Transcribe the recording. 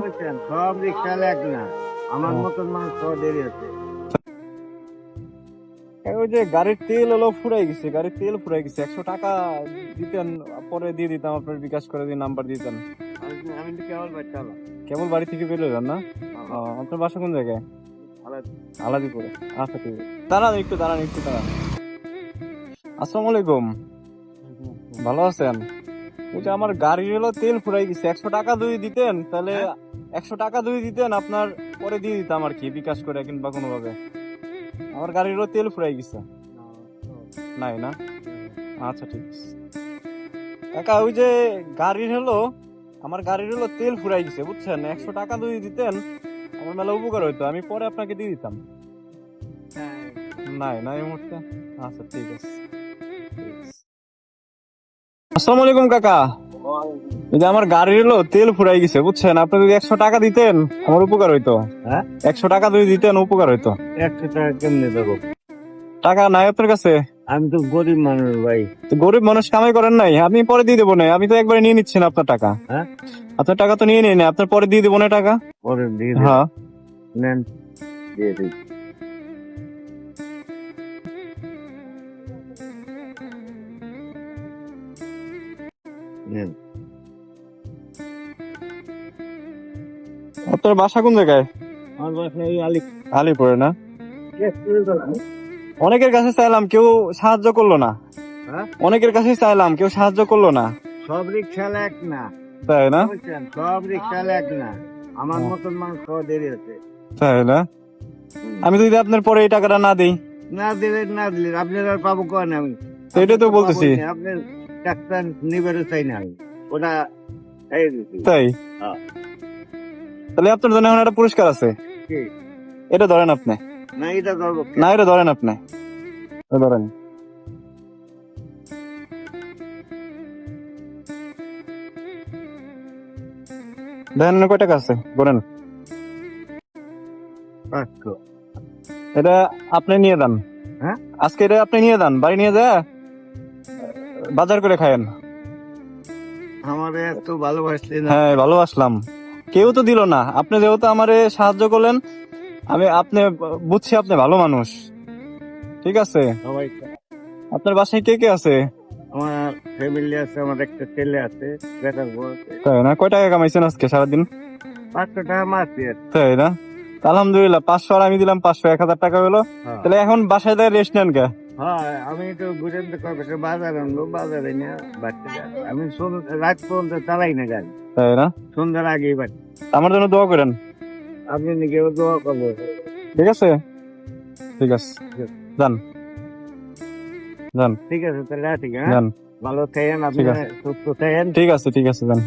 বুঝছেন? সব রিক্সা এক না। আমার মতন মানুষ সব দেরি আছে। ওই যে গাড়ির তেল হলো ফুরাই গেছে গাড়ির তেল ফুরাই গেছে। একশো টাকা দিতেন পরে দিয়ে দিতাম আপনার বিকাশ করে দিয়ে নাম্বার দিতেন। আমি- আমি তো কেবল বাচ্চা কেবল বাড়ি থেকে বেরো যান না? আপনার বাসা কোন জায়গায়? আলাদিপুরে। আচ্ছা ঠিক আছে। দাঁড়ান একটু দাঁড়ান একটু দাঁড়ান। আসসালামু আলাইকুম। ভালো আছেন? ওই যে আমার গাড়ি হলো তেল ফুরাই গেছে। একশো টাকা দুই দিতেন তাহলে একশো টাকা দুই দিতেন, আপনার পরে দিয়ে দিতাম আর কি, বিকাশ করে কিংবা কোনোভাবে। আমার গাড়ির হলো তেল ফুরাই গেছে। নাই না? আচ্ছা ঠিক আছে। কাকা ওই যে গাড়ির হলো, আমার গাড়ির হলো তেল ফুরাই গেছে, বুঝছেন? একশো টাকা যদি দিতেন, আমার মেলা উপকার হইতো, আমি পরে আপনাকে দিয়ে দিতাম। নাই না, এই মুহূর্তে? আচ্ছা ঠিক আছে। আসসালামু আলাইকুম, কাকা। এই যে আমার গাড়ির হলো তেল ফুরাই গেছে বুঝছেন? আপনি যদি একশো টাকা দিতেন আমার উপকার হইতো। হ্যাঁ? একশো টাকা যদি দিতেন উপকার হইতো। একশো টাকা কেমনে দেবো? টাকা নাই আপনার কাছে? আমি তো গরিব মানুষ ভাই। তো গরিব মানুষ কামাই করেন নাই? আপনি পরে দিয়ে দেবো না আমি তো একবারে নিয়ে নিচ্ছি না আপনার টাকা। হ্যাঁ? আপনার টাকা তো নিয়ে নিন আপনার পরে দিয়ে দেবো না টাকা? পরে দিয়ে। হ্যাঁ। নেন দিয়ে দিন। নেন। আপনার বাসা কোন জায়গায়? আমার বাসা এই আলি আলিপুরে না? অনেকের কাছে চাইলাম কেউ সাহায্য করল না। হ্যাঁ? অনেকের কাছে চাইলাম কেউ সাহায্য করল না। সব রিক্সা এক না। তাই না? সব রিক্সা এক না। আমার মতন মানুষ দেরি আছে তাই না? আমি যদি আপনার পরে এই টাকাটা না দিই? না দিলে না দিলে আপনার আর পাবো কেন আমি? তো এটাই তো বলতেছি। আপনার ডাক্তার নিবারে চাই না ওটা তাই? হ্যাঁ। তাহলে আপনার জন্য এখন একটা পুরস্কার আছে। এটা ধরেন আপনি। না এটা ধরবো না এটা ধরেন আপনি। ধরেন। দেখেন কয় টাকা আছে? বলেন এটা আপনি নিয়ে যান। হ্যাঁ? আজকে এটা আপনি নিয়ে যান বাড়ি নিয়ে যা বাজার করে খায়েন। আমারে এত ভালোবাসলে না। হ্যাঁ ভালোবাসলাম। কেউ তো দিল না। আপনি যেহেতু আমারে সাহায্য করলেন আমি আপনি বুঝছি আপনি ভালো মানুষ। ঠিক আছে? আপনার বাসায় কে কে আছে? আমার ফ্যামিলি আছে আমার একটা ছেলে আছে তাই না? কয় টাকা কামাইছেন আজকে সারাদিন? পাঁচশো টাকা মাস তাই না? আলহামদুলিল্লাহ পাঁচশো আর আমি দিলাম পাঁচশো এক হাজার টাকা হলো। তাহলে এখন বাসায় রেস্ট নেন কে? হ্যাঁ আমি তো বুঝেন তো কবে বাজার আনব বাজারে নিয়ে বাড়তে আমি রাত পর্যন্ত চালাই না গাড়ি। তাই না? সন্ধ্যার আগেই বাড়ি। আমার জন্য দোয়া করেন। আপনি নাকি দোয়া করব ঠিক আছে? ঠিক আছে। যান। যান। ঠিক আছে তাহলে ঠিক হ্যাঁ? যান। ভালো থাকেন আপনি আছে। সুস্থ থাকেন। ঠিক আছে ঠিক আছে যান।